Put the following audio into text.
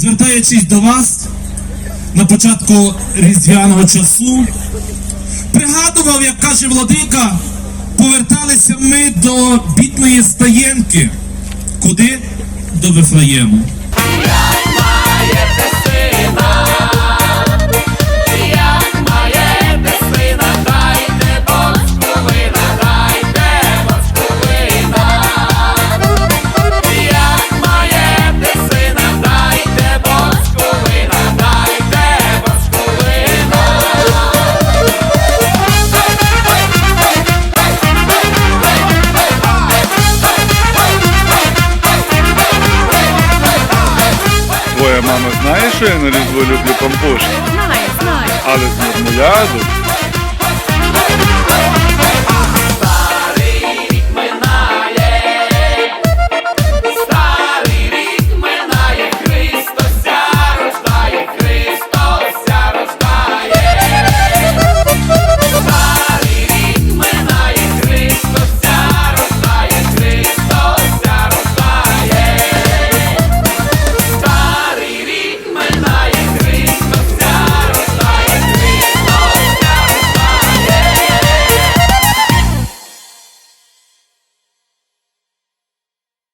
звертаючись до вас на початку різдвяного часу, пригадував, як каже владика, поверталися ми до бідної стаєнки. Куди? До Вифлеєму. Твоя мама знає, що я на різдво люблю пампушки, Знає, знає. але з мармуляду